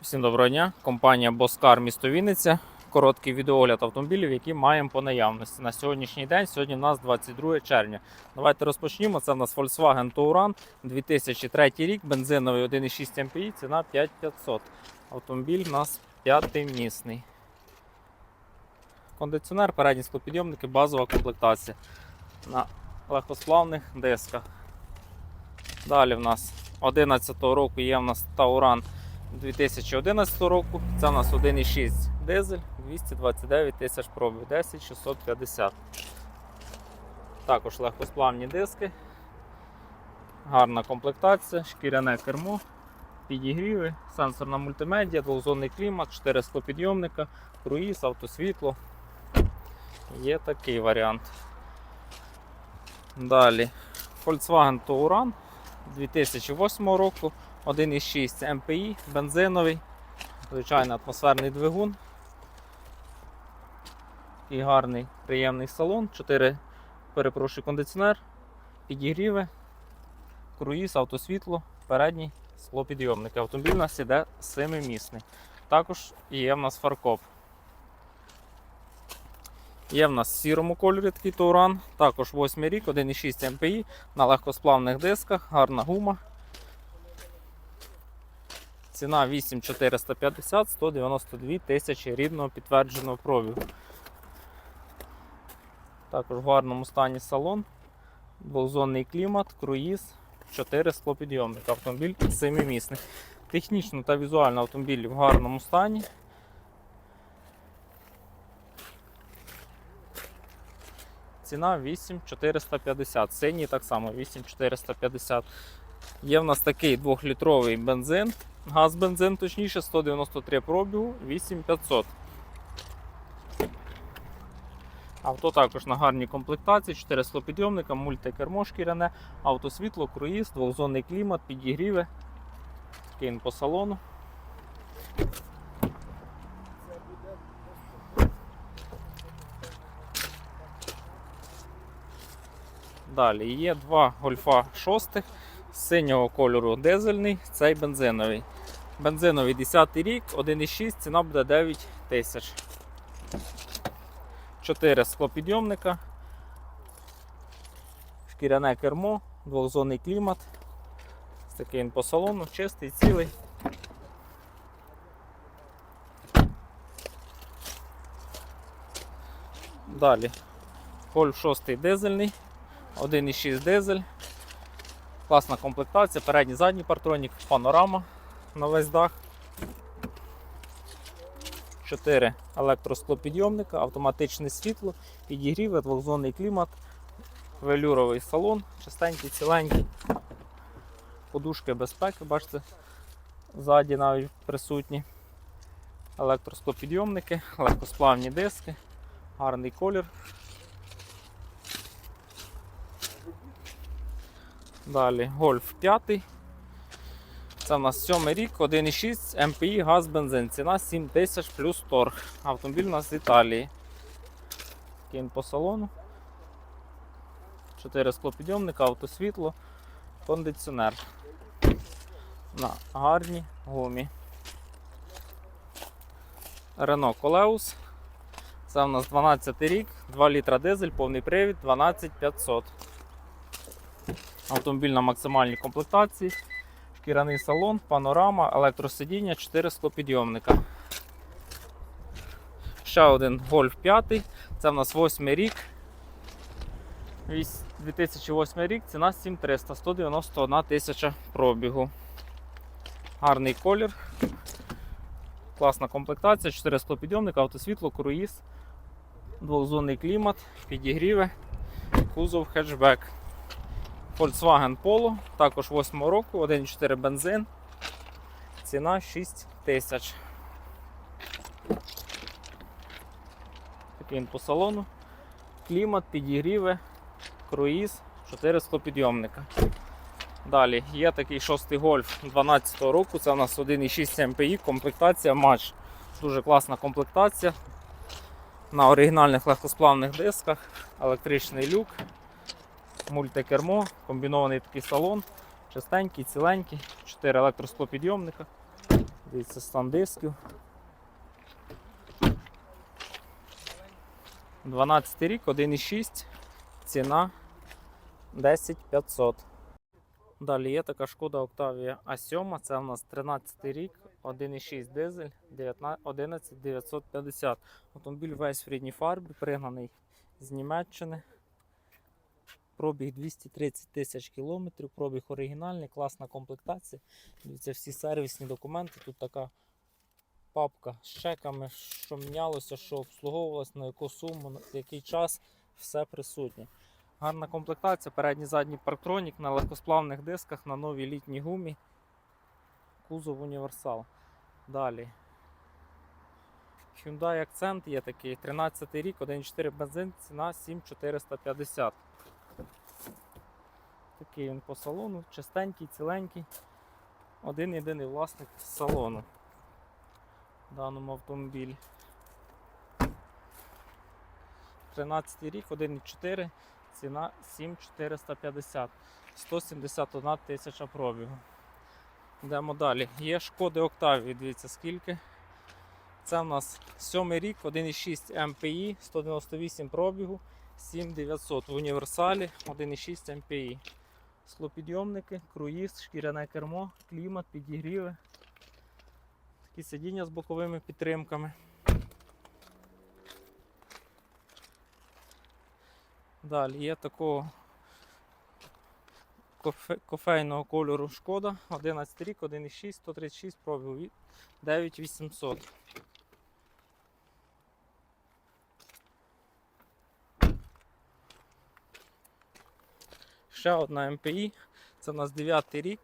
Всім доброго дня. Компанія Боскар місто Вінниця. Короткий відеогляд автомобілів, які маємо по наявності. На сьогоднішній день, сьогодні в нас 22 червня. Давайте розпочнімо. Це в нас Volkswagen Touran 2003 рік, бензиновий 1,6 MPI, ціна 5500. Автомобіль у нас п'ятимісний. Кондиціонер, передні склопідйомники, базова комплектація на легкосплавних дисках. Далі в нас 11 року є в нас Tauran 2011 року. Це у нас 1,6 дизель, 229 тисяч пробів, 10650. Також легкосплавні диски, гарна комплектація, шкіряне кермо, підігріви, сенсорна мультимедіа, двохзонний клімат, 4 склопідйомника, круїз, автосвітло. Є такий варіант. Далі Volkswagen Touran 2008 року. 1,6 MPI, бензиновий, звичайно, атмосферний двигун. І гарний приємний салон. 4, перепрошую, кондиціонер, підігріви, круїз, автосвітло, передній склопідйомник. Автомобіль у нас іде 7-місний. Також є в нас фаркоп. Є в нас в сірому кольорі такий Тауран, також 8 рік, 1,6 MPI на легкосплавних дисках, гарна гума. Ціна 8450, 192 тисячі рідного підтвердженого пробігу. Також в гарному стані салон, двохзонний клімат, круїз, 4 склопідйомника. Автомобіль 7-місний. Технічно та візуально автомобіль в гарному стані. Ціна 8450. Синій так само 8450. Є в нас такий 2-літровий бензин, газ бензин, точніше, 193 пробігу, 8500. Авто також на гарній комплектації, 4 склопідйомника, мультикермо шкіряне, автосвітло, круїз, двохзонний клімат, підігріви. Кин по салону. Далі є два гольфа шостих синього кольору дизельний, цей бензиновий. Бензиновий 10 рік, 1,6, ціна буде 9 тисяч. 4 склопідйомника, шкіряне кермо, двохзонний клімат. Ось такий він по салону, чистий, цілий. Далі. Гольф 6 дизельний, 1,6 дизель. Класна комплектація, передній задній партронік, панорама на весь дах. 4 електросклопідйомника, автоматичне світло, підігріви, двохзонний клімат, велюровий салон, чистенький, ціленький. Подушки безпеки, бачите, ззаді навіть присутні. Електросклопідйомники, легкосплавні диски, гарний колір. Далі гольф 5. Це у нас 7 рік, 1,6 МПІ, газ, бензин. Ціна 7 тисяч плюс торг. Автомобіль у нас з Італії. Кін по салону. 4 склопідйомника, автосвітло, кондиціонер. На гарній гумі. Renault Coleus. Це у нас 12 рік, 2 літра дизель, повний привід, 12500. Автомобіль на максимальній комплектації, шкіряний салон, панорама, електросидіння, 4 склопідйомника. Ще один Golf 5. Це в нас 8 рік. 2008 рік, ціна 7300, 191 тисяча пробігу. Гарний колір. Класна комплектація, 4 склопідйомника, автосвітло, круїз, двохзонний клімат, підігріви, кузов хетчбек. Volkswagen Polo, також 8 року, 1,4 бензин. Ціна 6 тисяч. Він по салону. Клімат, підігріви, круїз, 4 склопідйомника. Далі є такий шостий гольф 12 року. Це у нас 1,6 MPI, комплектація матч. Дуже класна комплектація. На оригінальних легкосплавних дисках, електричний люк, мультикермо, комбінований такий салон, чистенький, ціленький, 4 електросклопідйомника, Дивіться, стан дисків. 12 рік, 1,6, ціна 10 500. Далі є така шкода Octavia A7, це у нас 13 рік, 1,6 дизель, 19 11 950. Автомобіль весь в рідній фарбі, пригнаний з Німеччини. Пробіг 230 тисяч кілометрів, пробіг оригінальний, класна комплектація. Дивіться, всі сервісні документи. Тут така папка з чеками, що мінялося, що обслуговувалось, на яку суму, на який час, все присутнє. Гарна комплектація, передній задній парктронік на легкосплавних дисках, на новій літній гумі. Кузов універсал. Далі. Hyundai Accent є такий, 13 рік, 1.4 бензин, ціна 7450. Такий він по салону, чистенький, ціленький. Один єдиний власник салону в даному автомобілі. 13 рік, 1.4, ціна 7450, 171 тисяча пробігу. Йдемо далі. Є шкоди Octavia, дивіться скільки. Це в нас 7 рік, 1.6 MPI, 198 пробігу, 7900 в універсалі, 1.6 MPI. Склопідйомники, круїз, шкіряне кермо, клімат, підігріви. Такі сидіння з боковими підтримками. Далі є такого кофе, кофейного кольору шкода, 11 рік, 1,6, 136 пробігу, 9800. Ще одна МПІ, це у нас 9 рік,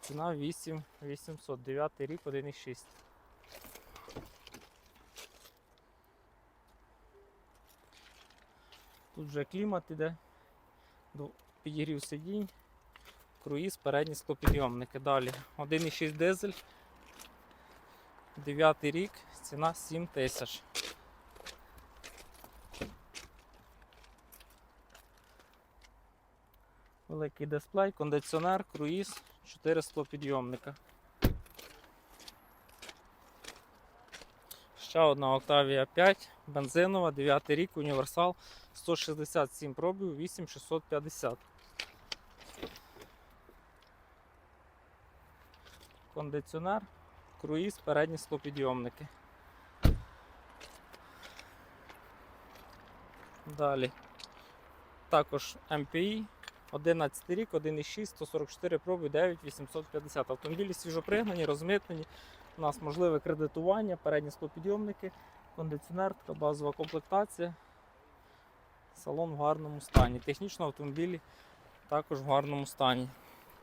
ціна 8800, 9 рік, 1,6. Тут вже клімат іде, підігрів сидінь, круїз, передні склопідйомники. Далі. 1,6 дизель, 9 рік, ціна 7 тисяч. Великий дисплей, кондиціонер, круїз, 4 склопідйомника. Ще одна Octavia 5, бензинова, 9 рік, універсал, 167 пробів, 8650. Кондиціонер, круїз, передні склопідйомники. Далі. Також MPI, 11 рік, 1,6, 144 проби, 9850. Автомобілі свіжопригнані, розмитнені. У нас можливе кредитування, передні склопідйомники, кондиціонер, така базова комплектація. Салон в гарному стані. Технічно автомобілі також в гарному стані.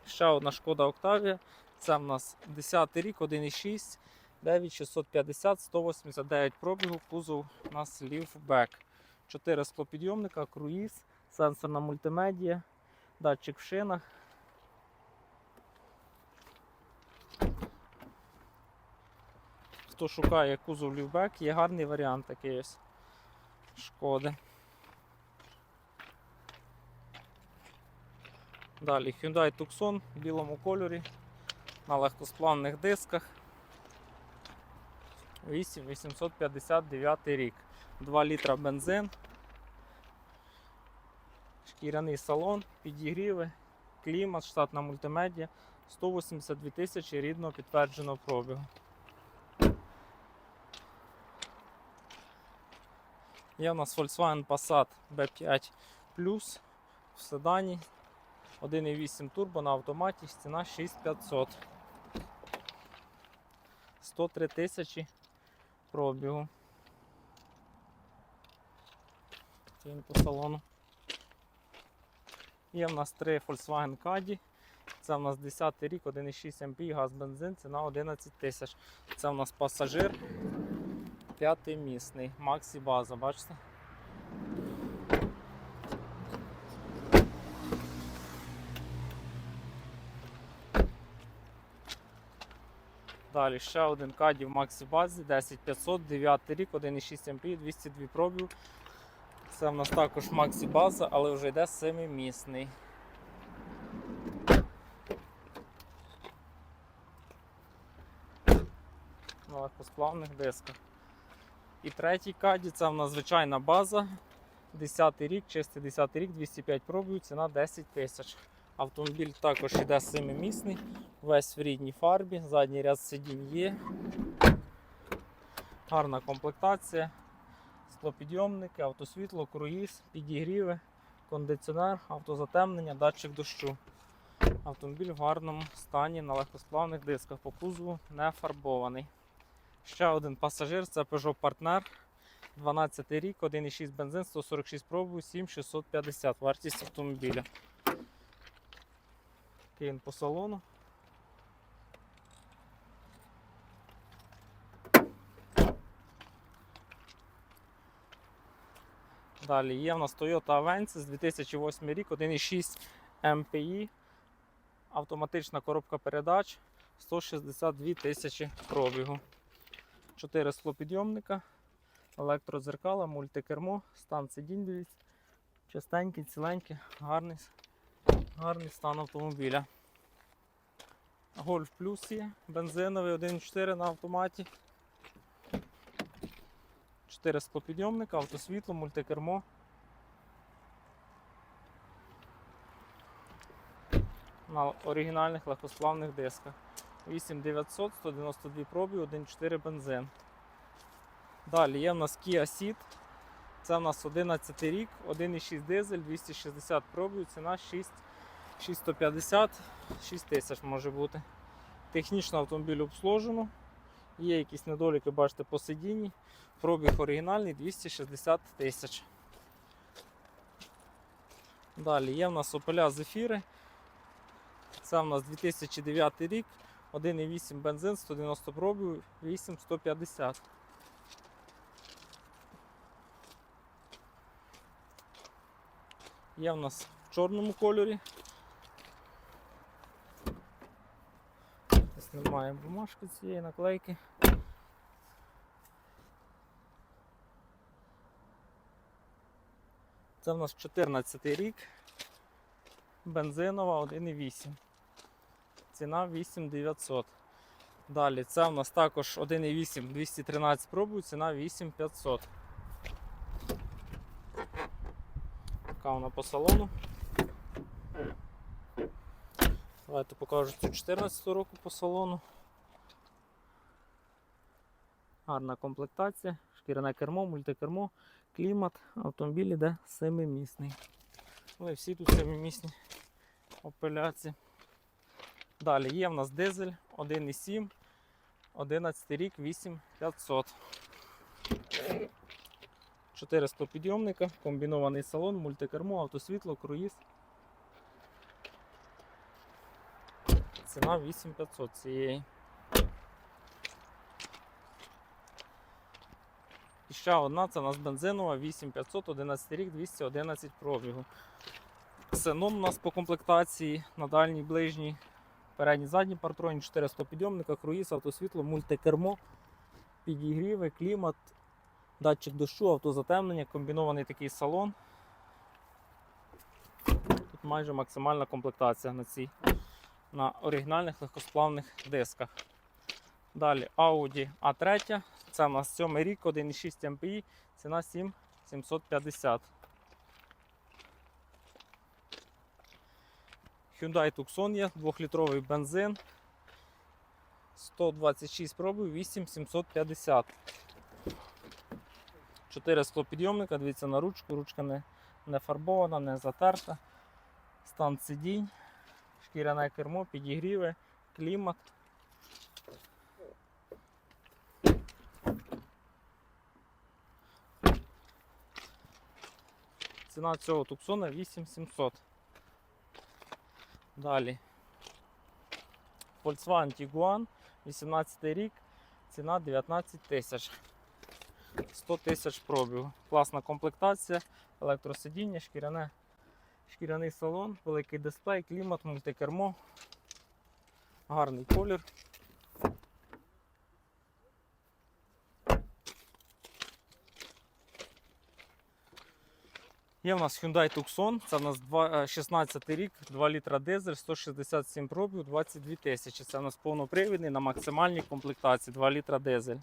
Ще одна шкода Octavia. Це в нас 10 рік, 1,6, 9650, 189 пробігу, кузов у нас ліфбек. 4 склопідйомника, круїз, сенсорна мультимедія, датчик в шинах. Хто шукає кузов ліфбек, є гарний варіант такий ось шкоди. Далі Hyundai Tucson в білому кольорі на легкосплавних дисках. 8859 рік. 2 літра бензин. Шкіряний салон, підігріви, клімат, штатна мультимедіа, 182 тисячі рідного підтвердженого пробігу. Є у нас Volkswagen Passat B5 Plus в седані. 1,8 турбо на автоматі, ціна 6500. 103 тисячі пробігу. Він по салону. Є в нас три Volkswagen Caddy. Це в нас 10 рік, 1,6 МП, газ бензин, ціна 11 тисяч. Це в нас пасажир. П'ятий місний. Максі база, бачите? Далі ще один каді в Максі базі 10500, 9 рік, 1,6 МП, 202 пробів. Це в нас також Максі база, але вже йде семимісний. на легкосплавних дисках. І третій каді це в нас звичайна база. 10 рік, чистий 10 рік, 205 пробів, ціна 10 тисяч. Автомобіль також іде семимісний, весь в рідній фарбі, задній ряд сидінь є. Гарна комплектація, склопідйомники, автосвітло, круїз, підігріви, кондиціонер, автозатемнення, датчик дощу. Автомобіль в гарному стані на легкосплавних дисках. По кузову не фарбований. Ще один пасажир це Peugeot Partner. 12 рік, 1,6 бензин, 146 пробу, 7650 вартість автомобіля. Такий він по салону. Далі є в нас Toyota Avensis 2008 рік, 1,6 MPI, автоматична коробка передач, 162 тисячі пробігу. 4 склопідйомника, електродзеркала, мультикермо, стан сидінь, дивіться, чистенький, ціленький, гарний, гарний стан автомобіля. Golf Plus є, бензиновий 1.4 на автоматі. 4 склопідйомника, автосвітло, мультикермо. На оригінальних легкосплавних дисках. 8900, 192 пробі, 1.4 бензин. Далі є в нас Kia Ceed. Це в нас 11 рік, 1,6 дизель, 260 пробів, ціна 6, 6150, 6 тисяч може бути. Технічно автомобіль обслужено. Є якісь недоліки, бачите, по сидінні. Пробіг оригінальний 260 тисяч. Далі є в нас Opel Zafira. Це в нас 2009 рік, 1,8 бензин, 190 пробів, 8150. Є в нас в чорному кольорі. Десь немає бумажки цієї наклейки. Це в нас 14 рік. Бензинова 1,8. Ціна 8900. Далі це у нас також 1,8 213 пробую, ціна 8500. Така вона по салону. Давайте покажу цю 14 року по салону. Гарна комплектація, шкіряне кермо, мультикермо, клімат, автомобіль іде семимісний. Ну і всі тут семимісні опеляції. Далі є в нас дизель 1,7, 11 рік, 8500. 4 склопідйомника, комбінований салон, мультикермо, автосвітло, круїз. Ціна 8500 цієї. І ще одна, це у нас бензинова 8500, 11 рік, 211 пробігу. Ксенон у нас по комплектації на дальній, ближній, передній, задній партроні, 4 підйомника, круїз, автосвітло, мультикермо, підігріви, клімат, датчик дощу, автозатемнення, комбінований такий салон. Тут майже максимальна комплектація на цій, на оригінальних легкосплавних дисках. Далі Audi A3, це у нас 7 рік, 1,6 MPI, ціна 7750. Hyundai Tucson є, 2-літровий бензин. 126 пробів, 8750. 4 склопідйомника, дивіться на ручку, ручка не, не фарбована, не затерта. Стан сидінь, шкіряне кермо, підігріви, клімат. Ціна цього туксона 8700. Далі. Volkswagen Tiguan, 18 рік, ціна 19 тисяч. 100 тисяч пробігу. Класна комплектація, електросидіння, шкіряне, шкіряний салон, великий дисплей, клімат, мультикермо. Гарний колір. Є в нас Hyundai Tucson, це в нас е, 16 рік, 2 літра дизель, 167 пробів, 22 тисячі. Це в нас повнопривідний на максимальній комплектації, 2 літра дизель.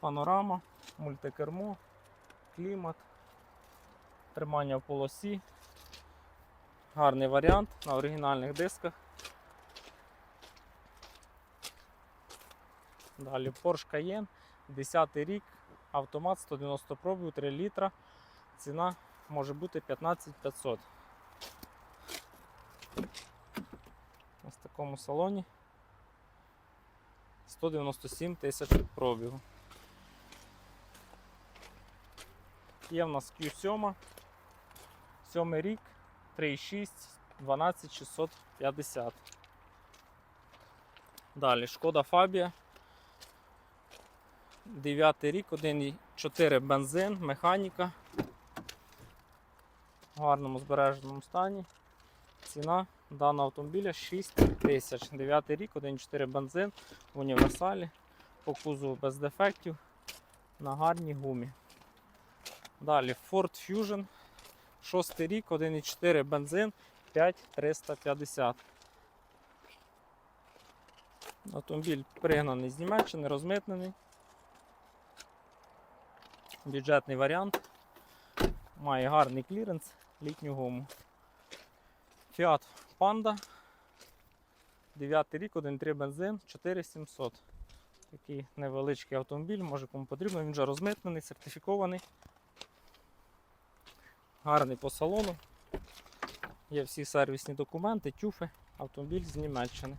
Панорама, мультикермо, клімат, тримання в полосі. Гарний варіант на оригінальних дисках. Далі Porsche Cayenne, 10 рік, автомат 190 пробів, 3 літра. Ціна може бути 15 500. Ось в такому салоні 197 тисяч пробігу. Є в нас Q7, 7 рік, 3,6, 12 650. Далі Шкода Фабія. 9 рік, 1,4 бензин, механіка. В гарному збереженому стані. Ціна даного автомобіля 6 тисяч. 9 рік, 1,4 бензин в універсалі. По кузову без дефектів. На гарній гумі. Далі Ford Fusion. 6 рік, 1,4 бензин, 5350. Автомобіль пригнаний з Німеччини, розмитнений. Бюджетний варіант. Має гарний кліренс, літню гуму. Fiat Panda. 9 рік, 1,3 бензин, 4700. Такий невеличкий автомобіль, може кому потрібно, він вже розмитнений, сертифікований. Гарний по салону. Є всі сервісні документи, тюфи, автомобіль з Німеччини.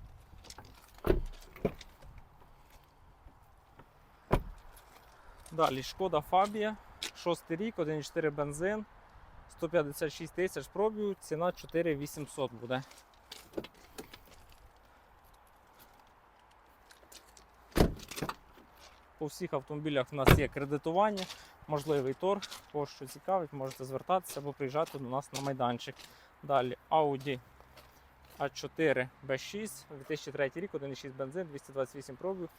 Далі шкода Фабія, 6 рік, 1,4 бензин, 156 тисяч пробігу, ціна 4800 буде. По всіх автомобілях в нас є кредитування, можливий торг. Кого що цікавить, можете звертатися або приїжджати до нас на майданчик. Далі Audi A4 B6, 2003 рік, 1,6 бензин, 228 пробів,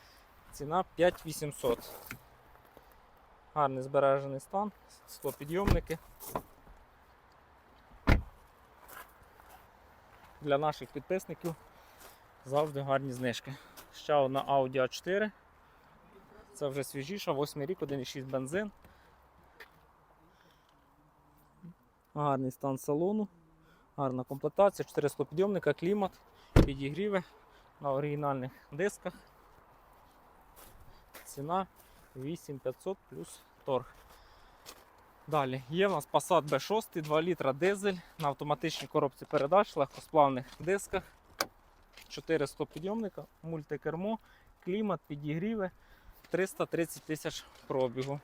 ціна 5800. Гарний збережений стан, склопідйомники. Для наших підписників завжди гарні знижки. Ще одна Audi A4. Це вже свіжіша, 8 рік, 1,6 бензин. Гарний стан салону, гарна комплектація, 4 склопідйомника, клімат, підігріви на оригінальних дисках. Ціна 8500 плюс торг. Далі є в нас Passat B6, 2 літра дизель на автоматичній коробці передач, легкосплавних дисках, 4 підйомника, мультикермо, клімат, підігріви, 330 тисяч пробігу.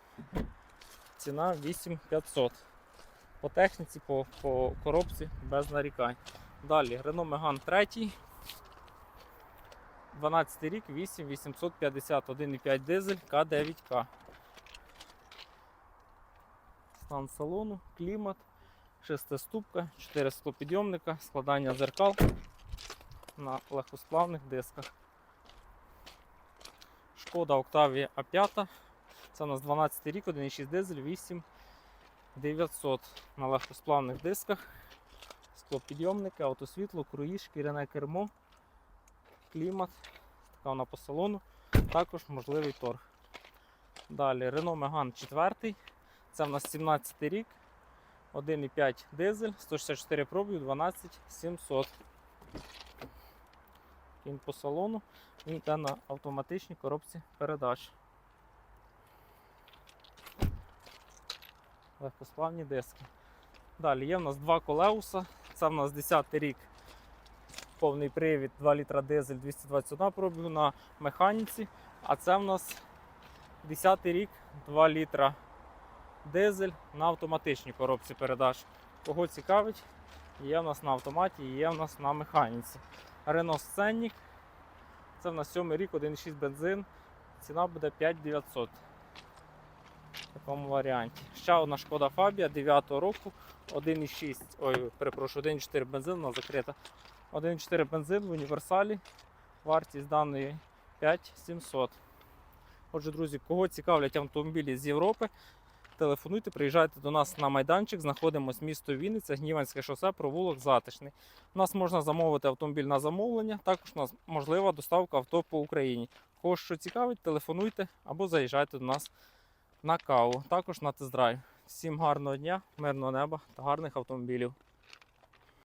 Ціна 8500. По техніці, по, по коробці без нарікань. Далі Renault Megane 3. 12 рік, 8850, 1,5 дизель, К9К. Стан салону, клімат, шестиступка, 4 склопідйомника, складання зеркал на легкосплавних дисках. Шкода Octavia A5. Це у нас 12 рік, 1,6 дизель, 8900 на легкосплавних дисках. Склопідйомники, автосвітло, круїз, шкіряне кермо, клімат, така вона по салону, також можливий торг. Далі Renault Megane 4. Це в нас 17 рік, 1,5 дизель, 164 пробів, 12700. Він по салону, він йде на автоматичній коробці передач. Легкосплавні диски. Далі є в нас два колеуса. Це в нас 10 й рік. Повний привід, 2 літра дизель, 221 пробігу на механіці. А це в нас 10 й рік, 2 літра дизель на автоматичній коробці передач. Кого цікавить, є в нас на автоматі, є в нас на механіці. Renault Scenic. Це в нас 7 рік, 1,6 бензин. Ціна буде 5900 в такому варіанті. Ще одна шкода фабія 9 року, 1,6, ой, перепрошую, 1,4 бензин, вона закрита. 1,4 бензин в універсалі. Вартість даної 5700. Отже, друзі, кого цікавлять автомобілі з Європи, телефонуйте, приїжджайте до нас на майданчик, знаходимося місто Вінниця, Гніванське шосе, провулок Затишний. У нас можна замовити автомобіль на замовлення, також у нас можлива доставка авто по Україні. Кого що цікавить, телефонуйте або заїжджайте до нас на каву, також на тест-драйв. Всім гарного дня, мирного неба та гарних автомобілів.